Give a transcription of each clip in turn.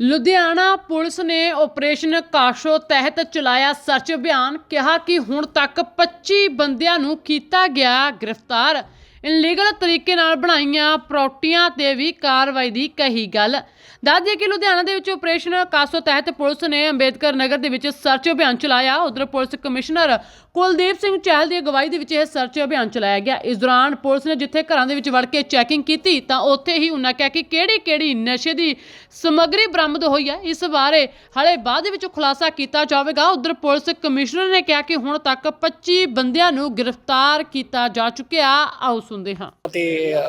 Ludhiana police ਨੇ operation CASO ਤਹਿਤ ਚਲਾਇਆ ਸਰਚ ਅਭਿਆਨ ਕਿਹਾ ਕਿ ਹੁਣ ਤੱਕ 25 ਬੰਦਿਆਂ ਨੂੰ ਕੀਤਾ ਗਿਆ ਗ੍ਰਿਫਤਾਰ। ਇਨਲੀਗਲ ਤਰੀਕੇ ਨਾਲ ਬਣਾਈਆਂ ਪ੍ਰਾਪਰਟੀਆਂ ਤੇ ਵੀ ਕਾਰਵਾਈ ਦੀ ਕਹੀ ਗੱਲ। ਦੱਸ ਦਈਏ ਕਿ ਲੁਧਿਆਣਾ ਦੇ ਵਿੱਚ ਆਪਰੇਸ਼ਨ ਕਾਸੋ ਤਹਿਤ ਪੁਲਿਸ ਨੇ ਅੰਬੇਦਕਰ ਨਗਰ ਦੇ ਵਿੱਚ ਸਰਚ ਅਭਿਆਨ ਚਲਾਇਆ। ਉਧਰ ਪੁਲਿਸ ਕਮਿਸ਼ਨਰ ਕੁਲਦੀਪ ਸਿੰਘ ਚਹਿਲ ਦੀ ਅਗਵਾਈ ਦੇ ਵਿੱਚ ਇਹ ਸਰਚ ਅਭਿਆਨ ਚਲਾਇਆ ਗਿਆ। ਇਸ ਦੌਰਾਨ ਪੁਲਿਸ ਨੇ ਜਿੱਥੇ ਘਰਾਂ ਦੇ ਵਿੱਚ ਵੜ ਕੇ ਚੈਕਿੰਗ ਕੀਤੀ, ਤਾਂ ਉੱਥੇ ਹੀ ਉਹਨਾਂ ਕਿਹਾ ਕਿ ਕਿਹੜੀ ਕਿਹੜੀ ਨਸ਼ੇ ਦੀ ਸਮੱਗਰੀ ਬਰਾਮਦ ਹੋਈ ਹੈ, ਇਸ ਬਾਰੇ ਹਲੇ ਬਾਅਦ ਵਿੱਚ ਖੁਲਾਸਾ ਕੀਤਾ ਜਾਵੇਗਾ। ਉਧਰ ਪੁਲਿਸ ਕਮਿਸ਼ਨਰ ਨੇ ਕਿਹਾ ਕਿ ਹੁਣ ਤੱਕ 25 ਬੰਦਿਆਂ ਨੂੰ ਗ੍ਰਿਫਤਾਰ ਕੀਤਾ ਜਾ ਚੁੱਕਿਆ। ਆਓ ਸੁਣਦੇ ਹਾਂ। ਤੇ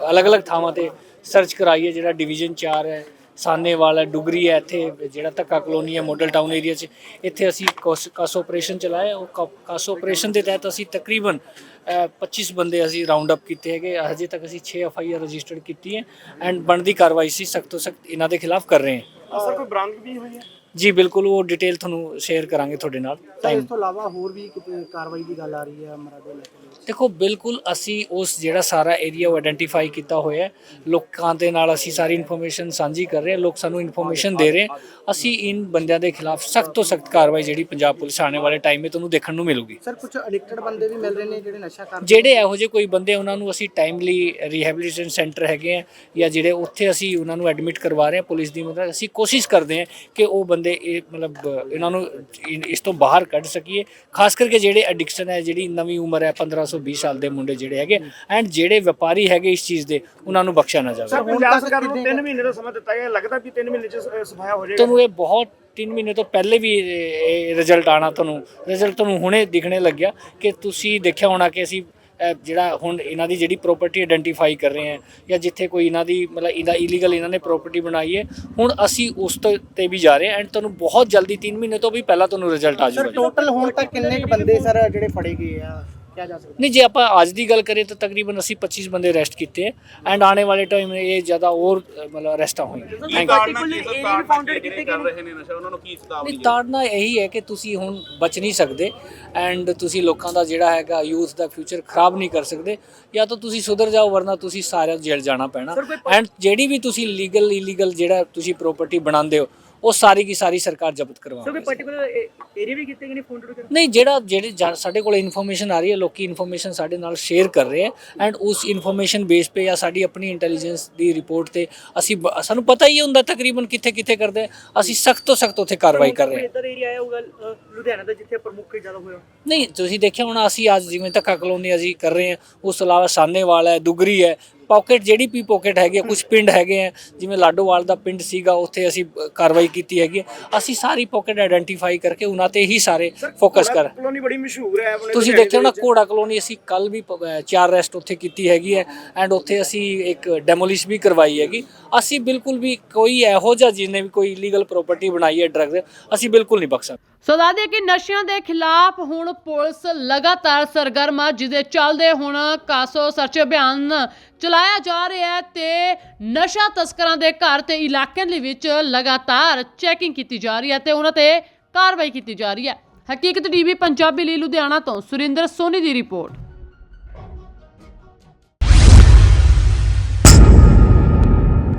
ਅਲੱਗ-ਅਲੱਗ ਥਾਵਾਂ ਤੇ ਸਰਚ ਕਰਾਈ ਜਿਹੜਾ ਡਿਵੀਜ਼ਨ 4 ਹੈ ਸਾਨੇਵਾਲ ਹੈ ਡੁਗਰੀ ਹੈ ਇੱਥੇ ਜਿਹੜਾ ਧੱਕਾ ਕਲੋਨੀ ਹੈ ਮੋਡਲ ਟਾਊਨ ਏਰੀਆ 'ਚ ਇੱਥੇ ਅਸੀਂ ਕਾਸ ਕਾਸ ਆਪਰੇਸ਼ਨ ਚਲਾਇਆ ਉਹ ਕਾ- ਕਾਸ ਆਪਰੇਸ਼ਨ ਦੇ ਤਹਿਤ ਅਸੀਂ ਤਕਰੀਬਨ ਅ, 25 ਬੰਦੇ ਅਸੀਂ ਰਾਉਂਡ ਅਪ ਕੀਤੇ ਹੈਗੇ ਹਜੇ ਤੱਕ ਅਸੀਂ 6 ਐਫ ਆਈ ਆਰ ਰਜਿਸਟਰਡ ਕੀਤੀ ਹੈ ਐਂਡ ਬਣਦੀ ਕਾਰਵਾਈ ਸੀ ਸਖਤ ਤੋਂ ਸਖਤ ਇਹਨਾਂ ਦੇ ਖਿਲਾਫ ਕਰ ਰਹੇ ਹਾਂ। ਸਰ ਕੋਈ ਬਰਾਮਦ ਵੀ ਹੋਈ ਹੈ? ਜੀ ਬਿਲਕੁਲ ਉਹ ਡਿਟੇਲ ਤੁਹਾਨੂੰ ਸ਼ੇਅਰ ਕਰਾਂਗੇ ਤੁਹਾਡੇ ਨਾਲ ਟਾਈਮ ਇਸ ਤੋਂ ਇਲਾਵਾ ਹੋਰ ਵੀ ਕਾਰਵਾਈ ਦੀ ਗੱਲ ਆ ਰਹੀ ਹੈ ਮਰਾਦੇ ਲੈ ਕੇ ਦੇਖੋ ਬਿਲਕੁਲ ਅਸੀਂ ਉਸ ਜਿਹੜਾ ਸਾਰਾ ਏਰੀਆ ਉਹ ਆਇਡੈਂਟੀਫਾਈ ਕੀਤਾ ਹੋਇਆ ਹੈ। ਲੋਕਾਂ ਦੇ ਨਾਲ ਅਸੀਂ ਸਾਰੀ ਇਨਫੋਰਮੇਸ਼ਨ ਸਾਂਝੀ ਕਰ ਰਹੇ ਹਾਂ ਲੋਕ ਸਾਨੂੰ ਇਨਫੋਰਮੇਸ਼ਨ ਦੇ ਰਹੇ। ਅਸੀਂ ਇਨ ਬੰਦਿਆਂ ਦੇ ਖਿਲਾਫ ਸਖਤ ਤੋਂ ਸਖਤ ਕਾਰਵਾਈ ਜਿਹੜੀ ਪੰਜਾਬ ਪੁਲਿਸ ਆਉਣੇ ਵਾਲੇ ਟਾਈਮ 'ਤੇ ਤੁਹਾਨੂੰ ਦੇਖਣ ਨੂੰ ਮਿਲੂਗੀ। ਸਰ ਕੁਝ ਐਡਿਕਟਡ ਬੰਦੇ ਵੀ ਮਿਲ ਰਹੇ ਨੇ ਜਿਹੜੇ ਨਸ਼ਾ ਕਰਦੇ ਜਿਹੜੇ ਇਹੋ ਜਿਹੇ ਕੋਈ ਬੰਦੇ ਉਹਨਾਂ ਨੂੰ ਅਸੀਂ ਟਾਈਮਲੀ ਰੀਹੈਬਿਲਿਟੇਸ਼ਨ ਸੈਂਟਰ ਹੈਗੇ ਆ ਜਾਂ ਜਿਹੜੇ ਉੱਥੇ ਅਸੀਂ ਉਹਨਾਂ ਨੂੰ ਐਡਮਿਟ ਕਰਵਾ ਰਹੇ ਹਾਂ ਪੁਲਿਸ ਦੀ ਮਦਦ ਅਸੀਂ ਕੋਸ਼ਿਸ਼ ਕਰਦੇ ਹਾਂ ਕਿ ਉਹ ਬੰਦੇ ਇਹ ਮਤਲਬ ਇਹਨਾਂ ਨੂੰ ਇਸ ਤੋਂ ਬਾਹਰ ਕੱਢ ਸਕੀਏ। ਖਾਸ ਕਰਕੇ ਜਿਹੜੇ ਐਡਿਕਸ਼ਨ ਹੈ ਜਿਹੜੀ ਨਵੀਂ ਉਮਰ ਹੈ 1500 20 ਸਾਲ ਦੇ ਮੁੰਡੇ ਜਿਹੜੇ ਹੈਗੇ ਐਂਡ ਜਿਹੜੇ ਵਪਾਰੀ ਹੈਗੇ ਇਸ ਚੀਜ਼ ਦੇ ਉਹਨਾਂ ਨੂੰ ਬਖਸ਼ਿਆ ਨਾ ਜਾਵੇ। ਸਰ ਹੁਣ ਪੰਜਾਬ ਤੱਕ ਸਰਕਾਰ ਨੂੰ ਕਿੰਨੇ 3 ਮਹੀਨੇ ਦਾ ਸਮਾਂ ਦਿੱਤਾ ਗਿਆ ਲੱਗਦਾ ਵੀ 3 ਮਹੀਨੇ ਚ ਸਫਾਇਆ ਹੋ ਜਾਏਗਾ। ਤੁਹਾਨੂੰ ਇਹ ਬਹੁਤ 3 ਮਹੀਨੇ ਤੋਂ ਪਹਿਲੇ ਵੀ ਇਹ ਰਿਜ਼ਲਟ ਆਣਾ ਤੁਹਾਨੂੰ ਰਿਜ਼ਲਟ ਤੁਹਾਨੂੰ ਹੁਣੇ ਦਿਖਣੇ ਲੱਗਿਆ ਕਿ ਤੁਸੀਂ ਦੇਖਿਆ ਹੋਣਾ ਕਿ ਅਸੀਂ ਜਿਹੜਾ ਹੁਣ ਇਹਨਾਂ ਦੀ ਜਿਹੜੀ ਪ੍ਰਾਪਰਟੀ ਆਇਡੈਂਟੀਫਾਈ ਕਰ ਰਹੇ ਹਾਂ ਜਾਂ ਜਿੱਥੇ ਕੋਈ ਇਹਨਾਂ ਦੀ ਮਤਲਬ ਇਹਦਾ ਇਲੀਗਲ ਇਹਨਾਂ ਨੇ ਪ੍ਰਾਪਰਟੀ ਬਣਾਈ ਹੈ ਹੁਣ ਅਸੀਂ ਉਸ ਤੋਂ ਵੀ ਜਾ ਰਹੇ ਐਂਡ ਤੁਹਾਨੂੰ ਬਹੁਤ ਜਲਦੀ 3 ਮਹੀਨੇ ਤੋਂ ਵੀ ਪਹਿਲਾਂ ਤੁਹਾਨੂੰ ਰਿਜ਼ਲਟ ਆ ਸਰ ਜਾਊਗਾ। ਟੋਟਲ ਹੁਣ ਤੱਕ ਕਿੰਨੇ ਕੁ ਬੰਦੇ ਸਰ ਜਿਹੜੇ ਫੜੇ ਗਏ ਆ? ਕਿਹਾ ਜਾ ਸਕਦਾ ਨਹੀਂ ਜੇ ਆਪਾਂ ਅੱਜ ਦੀ ਗੱਲ ਕਰੀਏ ਤਾਂ ਤਕਰੀਬਨ ਅਸੀਂ 25 ਬੰਦੇ ਅਰੈਸਟ ਕੀਤੇ ਐਂਡ ਆਉਣੇ ਵਾਲੇ ਟਾਈਮ ਇਹ ਜ਼ਿਆਦਾ ਹੋਰ ਮਤਲਬ ਅਰੈਸਟਾਂ ਹੋਣਗੀਆਂ Thank you. ਫਾਊਂਡਡ ਕੀਤੇ ਕਰ ਰਹੇ ਨੇ ਨਸ਼ਾ ਉਹਨਾਂ ਨੂੰ ਕੀ ਚੇਤਾਵਨੀ ਨਹੀਂ ਤਾੜਨਾ ਇਹੀ ਹੈ ਕਿ ਤੁਸੀਂ ਹੁਣ ਬਚ ਨਹੀਂ ਸਕਦੇ ਐਂਡ ਤੁਸੀਂ ਲੋਕਾਂ ਦਾ ਜਿਹੜਾ ਹੈਗਾ ਯੂਥ ਦਾ ਫਿਊਚਰ ਖਰਾਬ ਨਹੀਂ ਕਰ ਸਕਦੇ। ਜਾਂ ਤਾਂ ਤੁਸੀਂ ਸੁਧਰ ਜਾਓ ਵਰਨਾ ਤੁਸੀਂ ਸਾਰਿਆਂ ਜੇਲ੍ਹ ਜਾਣਾ ਪੈਣਾ। ਐਂਡ ਜਿਹੜੀ ਵੀ ਤੁਸੀਂ ਲੀਗਲ ਇਲੀਗਲ ਜਿਹੜਾ ਤੁਸੀਂ ਪ੍ਰਾਪਰਟੀ ਬਣਾਉਂਦੇ ਹੋ ਉਹ ਸਾਰੀ ਕੀ ਸਾਰੀ ਸਰਕਾਰ ਜ਼ਬਤ ਕਰਵਾਉਂਦੀ ਹੈ ਪਾਰਟਿਕੂਲਰ ਏਰੀਆ ਵੀ ਕੀਤੇ ਗਏ ਨੇ ਫਾਊਂਡਡ ਕਰ ਨਹੀਂ ਜਿਹੜਾ ਜਿਹੜੇ ਜਾ- ਸਾਡੇ ਕੋਲ ਇਨਫੋਰਮੇਸ਼ਨ ਆ ਰਹੀ ਹੈ ਲੋਕੀ ਇਨਫੋਰਮੇਸ਼ਨ ਸਾਡੇ ਨਾਲ ਸ਼ੇਅਰ ਕਰ ਰਹੇ ਹੈ ਐਂਡ ਉਸ ਇਨਫੋਰਮੇਸ਼ਨ ਬੇਸ ਤੇ ਜਾਂ ਸਾਡੀ ਆਪਣੀ ਇੰਟੈਲੀਜੈਂਸ ਦੀ ਰਿਪੋਰਟ ਤੇ ਅਸੀਂ ਬ- ਸਾਨੂੰ ਪਤਾ ਹੀ ਹੁੰਦਾ ਤਕਰੀਬਨ ਕਿੱਥੇ ਕਿੱਥੇ ਕਰਦੇ ਹੈ। ਅਸੀਂ ਸਖਤ ਤੋਂ ਸਖਤ ਉੱਥੇ ਕਾਰਵਾਈ ਕਰ ਰਹੇ ਹਾਂ। ਇਧਰ ਏਰੀਆ ਆਇਆ ਹੋਊਗਾ ਅ, ਲੁਧਿਆਣਾ ਦਾ ਜਿੱਥੇ ਪ੍ਰਮੁੱਖ ਜ਼ਿਆਦਾ ਹੋਇਆ। ਨਹੀਂ ਤੁਸੀਂ ਦੇਖਿਆ ਹੋਣਾ ਅਸੀਂ ਅੱਜ ਜਿਵੇਂ ਧੱਕਾ ਕਲੋਨੀ ਅਸੀਂ ਕਰ ਰਹੇ ਹਾਂ। ਉਸ ਤੋਂ ਇਲਾਵਾ ਸਾਨੇਵਾਲ ਹੈ ਦੁਗਰੀ ਹੈ ਪਾਕਟ ਜਿਹੜੀ ਵੀ ਪਾਕਟ ਹੈਗੀ ਕੁਝ ਪਿੰਡ ਹੈਗੇ ਆ ਜਿਵੇਂ ਲਾਡੋਵਾਲ ਦਾ ਪਿੰਡ ਸੀਗਾ ਉੱਥੇ ਅਸੀਂ ਕਾਰਵਾਈ ਕੀਤੀ ਹੈਗੀ। ਅਸੀਂ ਸਾਰੀ ਪਾਕਟ ਆਇਡੈਂਟੀਫਾਈ ਕਰਕੇ ਉਹਨਾਂ ਤੇ ਹੀ ਸਾਰੇ ਫੋਕਸ ਕਰ ਕਲੋਨੀ ਬੜੀ ਮਸ਼ਹੂਰ ਹੈ ਤੁਸੀਂ ਦੇਖਿਆ ਵਿੱਚ। ਕੋੜਾ ਕਲੋਨੀ ਅਸੀਂ ਕੱਲ ਵੀ ਚਾਰ ਰੈਸਟ ਉੱਥੇ ਕੀਤੀ ਹੈਗੀ ਹੈ ਐਂਡ ਉੱਥੇ ਅਸੀਂ ਇੱਕ ਡੈਮੋਲਿਸ਼ ਵੀ ਕਰਵਾਈ ਹੈਗੀ ਅਸੀਂ ਬਿਲਕੁਲ ਵੀ ਕੋਈ ਇਹੋ ਜਿਹਾ ਜਿਹਨੇ ਵੀ ਕੋਈ ਇਲੀਗਲ ਪ੍ਰਾਪਰਟੀ ਬਣਾਈ ਹੈ ਡਰੱਗ ਅਸੀਂ ਬਿਲਕੁਲ ਨਹੀਂ ਬਖਸ਼ਾਂਗੇ ਸੋ ਦੱਸਦੇ ਕਿ ਨਸ਼ਿਆਂ ਦੇ ਖਿਲਾਫ ਹੁਣ ਪੁਲਿਸ ਲਗਾਤਾਰ ਸਰਗਰਮ ਆ ਜਿਹਦੇ ਚੱਲਦੇ ਹੁਣ ਕਾਸੋ ਸਰਚ ਅਭਿਆਨ ਚਲਾਇਆ ਜਾ ਰਿਹਾ ਹੈ ਤੇ ਨਸ਼ਾ ਤਸਕਰਾਂ ਦੇ ਘਰ ਤੇ ਇਲਾਕਿਆਂ ਦੇ ਵਿੱਚ ਲਗਾਤਾਰ ਚੈਕਿੰਗ ਕੀਤੀ ਜਾ ਰਹੀ ਹੈ ਤੇ ਉਹਨਾਂ ਤੇ ਕਾਰਵਾਈ ਕੀਤੀ ਜਾ ਰਹੀ ਹੈ। ਹਕੀਕਤ ਟੀਵੀ, ਪੰਜਾਬੀ ਲਈ ਲੁਧਿਆਣਾ ਤੋਂ ਸੁਰਿੰਦਰ ਸੋਨੀ ਦੀ ਰਿਪੋਰਟ।